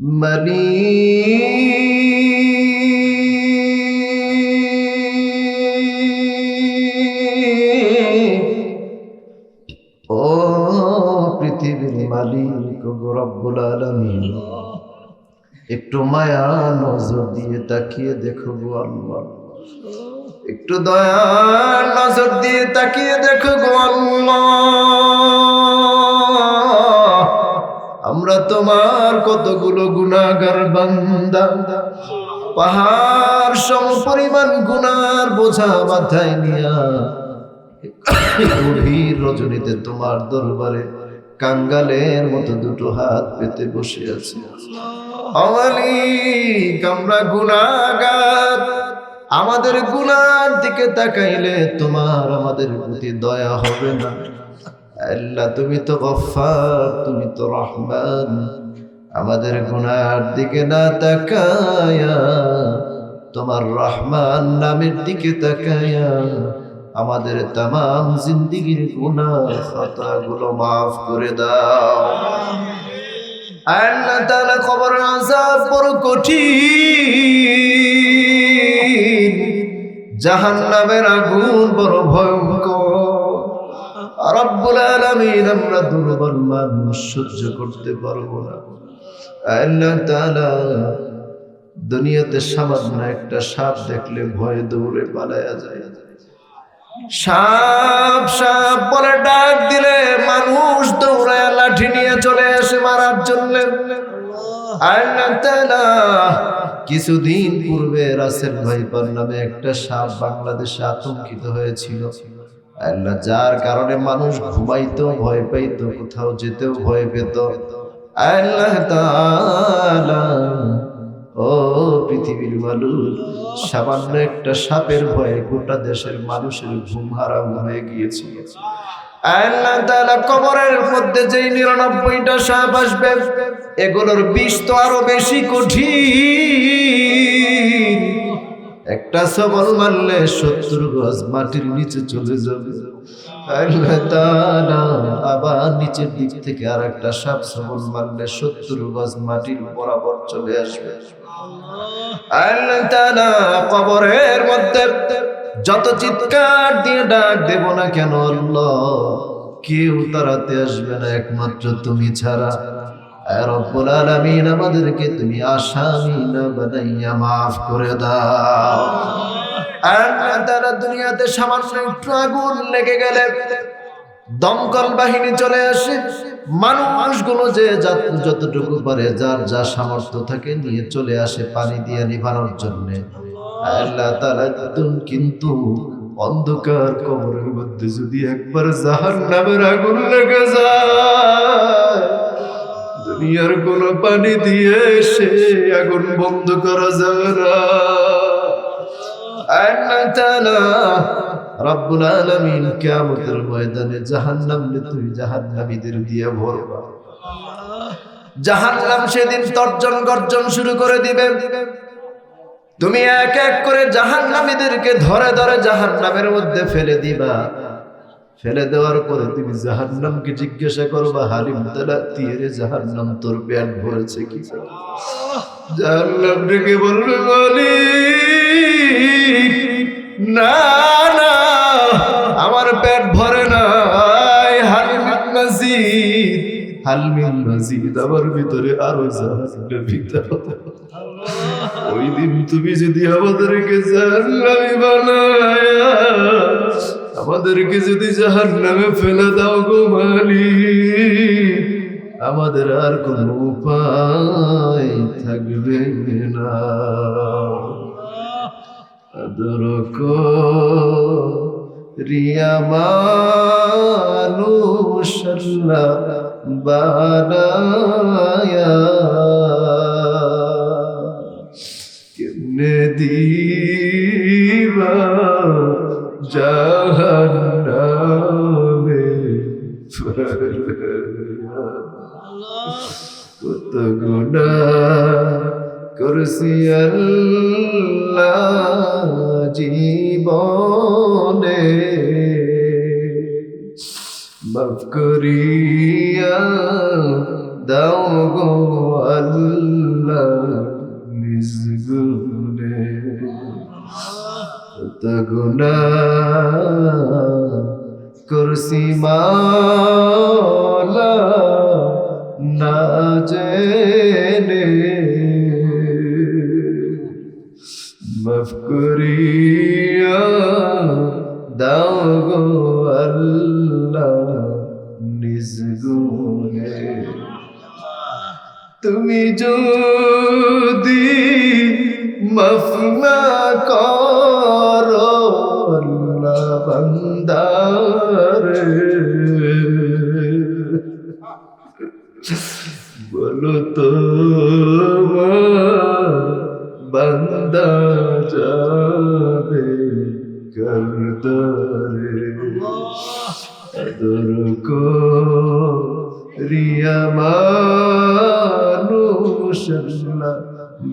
মালিক। ও পৃথিবীর মালিক রব্বুল আলামিন। একটু মায়া নজর দিয়ে তাকিয়ে দেখো গো আল্লাহ। একটু দয়া নজর দিয়ে তাকিয়ে দেখো গো আল্লাহ। আমরা তোমার কতগুলো গুনাহগার বান্দা। পাহাড় সম পরিমাণ গুনার বোঝা মাথায় নিয়া গভীর রজনীতে তোমার দরবারে কাঙ্গালের মতো দুটো হাত পেতে বসে আছি। অমালিক, আমরা গুনাগার আমাদের গুনার দিকে তাকাইলে তোমার আমাদের প্রতি দয়া হবে না। আল্লাহ, তুমি তো গফার তুমি তো রহমান। আমাদের গুনার দিকে না তাকায়া, তোমার রহমান নামের দিকে তাকায়া, আমাদের তাম জিন্দিগির খাতাগুলো মাফ করে দাও। আল্লাহ তাআলা কবর আযাব বড় কঠিন। জাহান্নামের আগুন বড় ভয়ঙ্কর। রব্বুল আলামিন, আমরা দুর্বল মানুষ, সহ্য করতে পারব না। আল্লাহ তাআলা দুনিয়াতে সামান্য একটা সাপ দেখলে ভয়ে দৌড়ে পালায়া যায়। সাপ সাপ বলে ডাক দিলে মানুষ দৌড়ায় লাঠি নিয়ে চলে আসে মারার জন্য। কিছুদিন পূর্বে রাসেল ভাইপার নামে একটা সাপ বাংলাদেশে আতঙ্কিত হয়েছিল। আল্লাহ যার কারণে মানুষ ঘুমাইতো ভয় পাইতো, কোথাও যেতেও ভয় পেত। আল্লাহ তাআলা, ও পৃথিবীর মানুষ, সামান্য একটা সাপের ভয়ে গোটা দেশের মানুষের ঘুম হারাম হয়ে গিয়েছিল আল্লাহ তাআলা কবরের মধ্যে যেই নিরানব্বইটা সাপ আসবে, এগুলোর বিষ তো আরও বেশি কঠিন। একটা সবল মারলে সত্তর গজ মাটির নিচে চলে যাবে। আবার নিচের দিক থেকে আর একটা সাপ সবল মারলে সত্তর গজ মাটির বরাবর চলে আসবে। কবরের মধ্যে যত চিৎকার দিয়ে ডাক দেব না কেন কেউ তাড়াতে আসবে না, একমাত্র তুমি ছাড়া। রব্বুল আলামিন, আমাদেরকে তুমি আসামি না বানাইয়া মাফ করে দাও। আল্লাহ তাআলা দুনিয়াতে সামান্য একটু আগুন লেগে গেলে দমকল বাহিনী চলে আসে। মানুষগুলো যে যতটুকু পারে যার যা সামর্থ্য থাকে নিয়ে চলে আসে পানি দিয়ে নিভানোর জন্য। আল্লাহ দিতুন কিন্তু অন্ধকার কবরের মধ্যে যদি একবার জাহান নামের আগুন লেগে যায়। দুনিয়ার কোন পানি দিয়ে সে আগুন বন্ধ করা যাবে না। রব্বুল আলামিন কিয়ামতের ময়দানে জাহান্নাম তুই জাহান্নামীদের দিয়ে ভরবা। জাহান্নাম সেদিন তর্জন গর্জন শুরু করে দিবে। তুমি এক এক করে জাহান্নামীদেরকে ধরে ধরে জাহান্নামের মধ্যে ফেলে দিবা। ফেলে দেওয়ার পরে তুমি জাহান্নামকে জিজ্ঞাসা করবা হালিম তালা, তীরে জাহান্নাম তোর পেট ভরেছে কি? জাহান্নাম ডেকে বলবে, মালিক, না না, আমার পেট ভরে না হালিম মাজিদ হালমিন মাজিদ আমার ভিতরে আরও জাহান্নামের ভিতরে ওই দিন তুমি যদি আমাদেরকে জাহান্নামী বানায়া আমাদেরকে যদি জাহার নামে ফেলে দাও গো মালিক, আমাদের আর কোনো উপায় থাকবে না। আদরক রিয়া মানুষ আল্লাহ বানায়া। কেমনে দিবা জাহান্নামে আল্লাহ জীবনে মাফ করিয়া দাও গো আল্লাহ নিজ গুণে। কত গুণা করছি মালা না জেনে যদি মাফ না করো বান্দারে। বলো তো বান্দা যাবে করদরে আদর কো রিয়া মানুষ আল্লাহ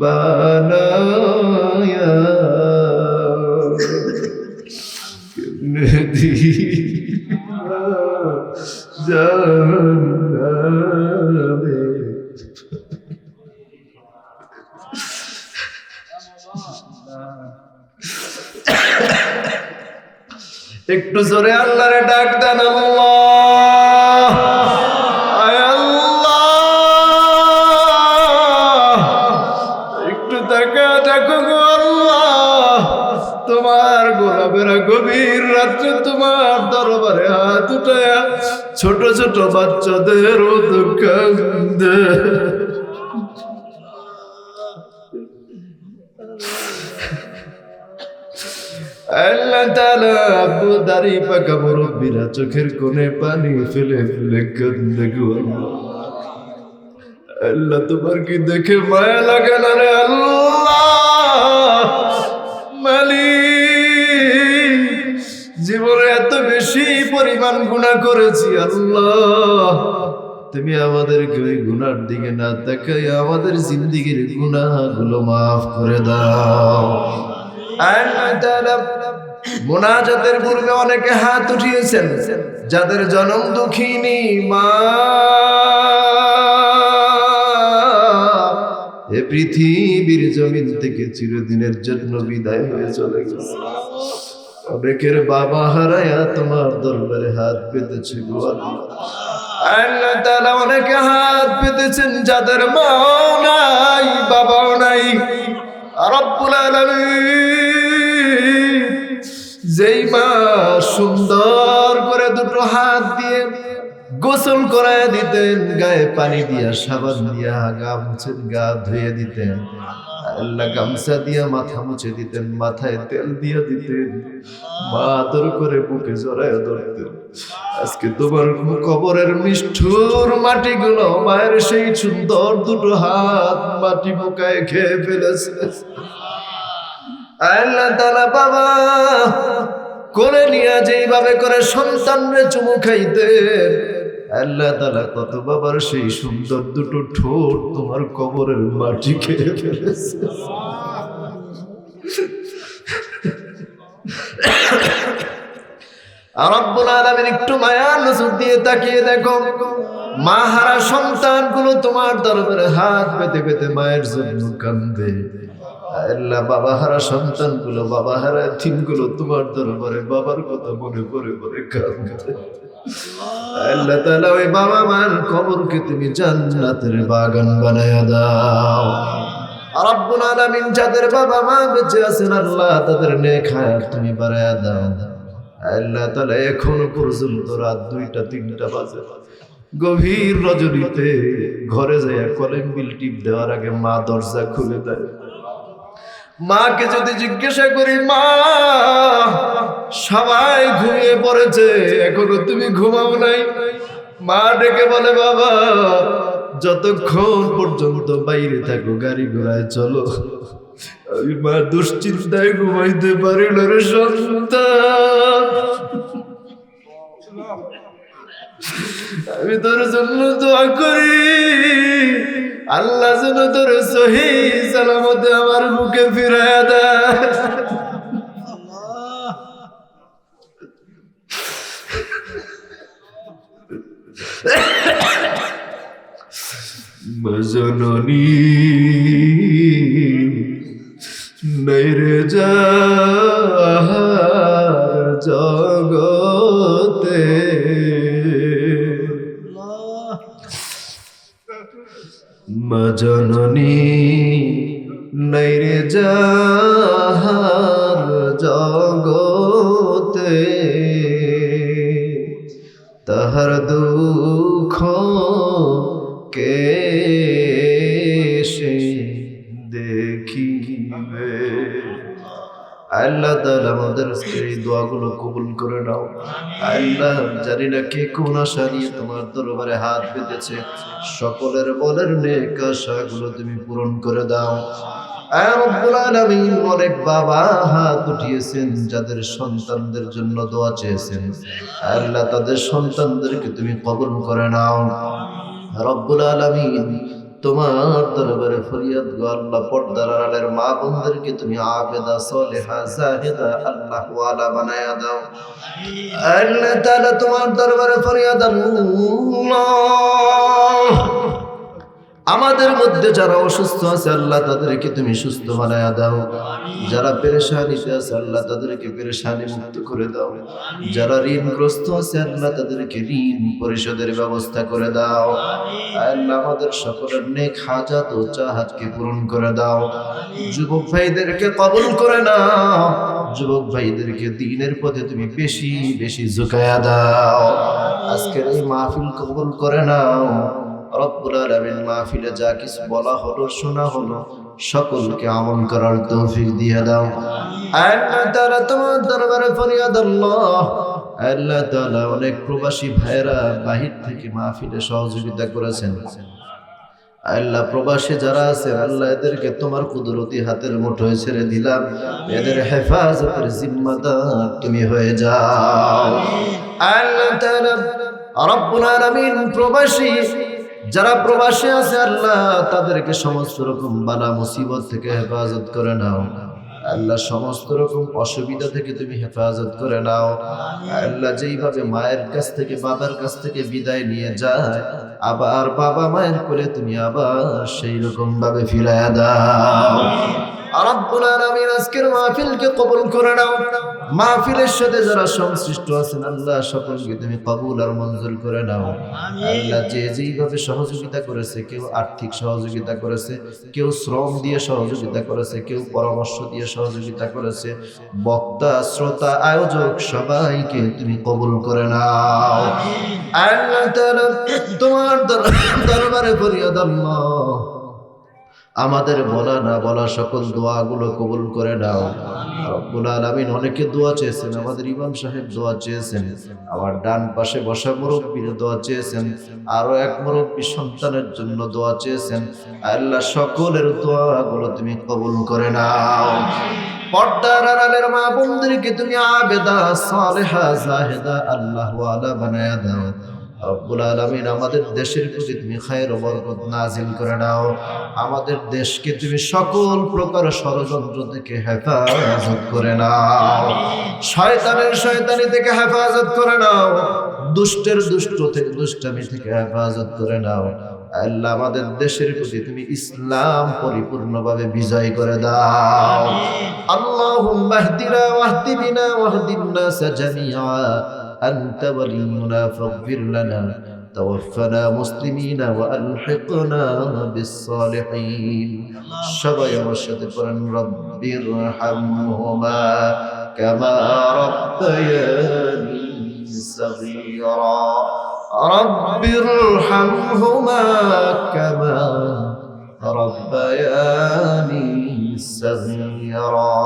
বানায়া। কেমনে দিবা একটু জোরে আল্লাহরে ডাক দেন আল্লাহ। ছোট ছোট বাচ্চাদের চোখের কোণে পানি ফেলে ফেলে আল্লাহ। তোমার কি দেখে মায়া লাগে না রে আল্লাহ জীবনে এত পরিমাণ গুণা করেছি, আল্লাহ। তুমি আমাদেরকে ওই গুনার দিকে না তাকাই আমাদের জিন্দিগির গুনাহগুলো মাফ করে দাও। মোনাজাতের পূর্বে অনেকে হাত উঠিয়েছেন, যাদের জনম দুঃখিনী মা। এ পৃথিবীর জমিন থেকে চিরদিনের জন্য বিদায় হয়ে চলে গেছে। অনেকের বাবা হারায়া তোমার দরবারে হাত পেতেছে গো আল্লাহ। তাআলা অনেকে হাত পেতেছেন যাদের মাও নাই, বাবাও নাই রব্বুল আলামিন যেই মা সুন্দর করে দুটো হাত দিয়ে গোসল করায় দিতেন, গায়ে পানি দিয়া, সাবান দিয়া গা মুছেন গা ধুয়ে দিতেন আল্লাহ গামছা দিয়া মাথা মুছে দিতেন, মাথায় তেল দিয়া দিতেন। মা আদর করে বুকে জড়ায় ধরতেন। আজকে তোমার কবরের নিষ্ঠুর মাটিগুলো, মায়ের সেই সুন্দর দুটো হাত মাটি বুকায় খেয়ে ফেলেছে। আল্লাহ তালা বাবা করে নিয়ে যেইভাবে করে সন্তানরে চুমু খাইতে আল্লাহ তালা কত বাবার সেই সুন্দর দুটো ঠোঁট তোমার কবরের মাটি খেয়ে ফেলেছে। রব্বুল আলামিন একটু মায়া নজর দিয়ে তাকিয়ে দেখো, মা হারা সন্তানগুলো তোমার দরবারে হাত পেতে পেতে মায়ের জন্য কান্দে আল্লাহ, বাবা হারা সন্তানগুলো, বাবা হারা থিমগুলো তোমার দরবারে বাবার কথা মনে পড়ে পড়ে কান্দে আল্লাহ তাআলা ওই বাবা মার কবরকে তুমি জান্নাতের বাগান বানায়া দাও। রব্বুল আলামিন যাদের বাবা মা বেঁচে আছেন, আল্লাহ তাদের নেক হায়াত তুমি বাড়ায়া দাও। আল্লাহ তাআলা এখনও পর্যন্ত রাত দুইটা, তিনটা বাজে। গভীর রজনীতে ঘরে যায় কলেম বিল টিপ দেওয়ার আগে মা দরজা খুলে দেয়। মাকে যদি জিজ্ঞাসা করি, মা সবাই ঘুমিয়ে পড়েছে। এখনও তুমি ঘুমাও নাই। মা ডেকে বলে, বাবা, যতক্ষণ পর্যন্ত বাইরে থাকো, গাড়ি ঘোড়ায় চলো। আমি মা দুশ্চিন্তায় ঘুমাইতে পারি রে সন্তান। আমি তোর জন্য দোয়া করি। আল্লাহ যেন তোর সহি সালামতে আমার বুকে ফিরায় দেয়। মজননী মেরে যা দেখিবে আল্লাহ তাআলা আমাদের এই দোয়াগুলো কবুল করে নাও। আল্লাহ জানি না কে কোন আশা নিয়ে তোমার দরবারে হাত পেতেছে সকলের বলের নেক আশাগুলো তুমি পূরণ করে দাও। অনেক বাবা হাত উঠিয়েছেন, যাদের সন্তানদের জন্য দোয়া চেয়েছেন। আল্লাহ তাদের সন্তানদেরকে তুমি কবুল করে নাও। রব্বুল আলামিন তোমার দরবারে ফরিয়াদ গো আল্লাহ, পর্দার আড়ালের মা বোনদেরকে তুমি আবেদা সলেহা, জাহেদা আল্লাহ ওয়ালা বানায়া দাও। আল্লাহ তাআলা তোমার দরবারে ফরিয়াদ আল্লাহ। আমাদের মধ্যে যারা অসুস্থ আছে, আল্লাহ তাদেরকে তুমি সুস্থ বানায়া দাও। যারা পেরেশানিতে আছে, আল্লাহ তাদেরকে পেরেশানি মুক্ত করে দাও। যারা ঋণগ্রস্ত আছে, আল্লাহ তাদেরকে ঋণ পরিশোধের ব্যবস্থা করে দাও। আল্লাহ, আমাদের সকলের নেক হাজাত ও চাহাতকে পূরণ করে দাও। যুবক ভাইদেরকে কবুল করে নাও। যুবক ভাইদেরকে দিনের পথে তুমি বেশি বেশি ঝুঁকায়া দাও। আজকের এই মাহফিল কবুল করে নাও। রব্বুল আলামিন মাহফিলে যা কিছু বলা হলো, শোনা হলো, সকলকে আমল করার তৌফিক দিয়ে দাও। আল্লাহ তাআলা তোমার দরবারে ফরিয়াদ, আল্লাহ। আল্লাহ তাআলা অনেক প্রবাসী ভাইরা বাহির থেকে মাহফিলে সহযোগিতা করেছেন। আল্লাহ প্রবাসী যারা আছে আল্লাহ এদেরকে তোমার কুদরতি হাতের মুঠোয় ছেড়ে দিলাম। এদের হেফাজতের জিম্মাদার তুমি হয়ে যাও। আল্লাহ তাআলা রব্বুল আলামিন প্রবাসী যারা প্রবাসী আছে, আল্লাহ তাদেরকে সমস্ত রকম বালা মুসিবত থেকে হেফাজত করে নাও। আল্লাহ সমস্ত রকম অসুবিধা থেকে তুমি হেফাজত করে নাও। আল্লাহ যেইভাবে মায়ের কাছ থেকে, বাবার কাছ থেকে বিদায় নিয়ে যায়, আবার বাবা মায়ের কোলে তুমি আবার সেই রকম ভাবে ফিরায় দাও রব্বুল আলামিন আজকের মাহফিলকে কবুল করে নাও। মাহফিলের সাথে যারা সংশ্লিষ্ট আছেন আল্লাহ সকলকে তুমি কবুল আর মঞ্জুর করে নাও। আল্লাহ যে যেইভাবে সহযোগিতা করেছে কেউ আর্থিক সহযোগিতা করেছে কেউ শ্রম দিয়ে সহযোগিতা করেছে কেউ পরামর্শ দিয়ে সহযোগিতা করেছে বক্তা শ্রোতা আয়োজক সবাইকে তুমি কবুল করে নাও। আল্লাহ তোমার দর- দরবারে ফরিয়াদ আল্লাহ। আমাদের বলা না বলা সকল দোয়াগুলো কবুল করে নাও। রব্বুল আলামিন অনেকে দোয়া চেয়েছেন, আমাদের ইমাম সাহেব দোয়া চেয়েছেন আমার ডান পাশে বসা মুরব্বীর দোয়া চেয়েছেন, আরও এক মুরব্বী সন্তানের জন্য দোয়া চেয়েছেন, আল্লাহ সকলের দোয়াগুলো তুমি কবুল করে নাও। পর্দার আড়ালের মা বোনদেরকে তুমি আবেদা, সালেহা, জাহেদা আল্লাহ ওয়ালা বানায়া দাও। রব্বুল আলামিন আমাদের দেশের প্রতি তুমি খায়ের বরকত নাজিল করে নাও। আমাদের দেশকে তুমি সকল প্রকার ষড়যন্ত্র থেকে হেফাজত করে নাও। শয়তানের শয়তানি থেকে হেফাজত করে নাও। দুষ্টের দুষ্ট থেকে দুষ্টামি থেকে হেফাজত করে নাও। আল্লাহ আমাদের দেশের প্রতি তুমি ইসলাম পরিপূর্ণভাবে বিজয় করে দাও। আল্লাহুম্মা ইহদিনা ওয়াহদি বিনা ওয়াহদিন أنت ولينا فاغفر لنا. توفنا مسلمين وألحقنا بالصالحين. شبا يرشد قرن رب ارحمهما كما ربياني صغيرا. رب ارحمهما كما ربياني صغيرا.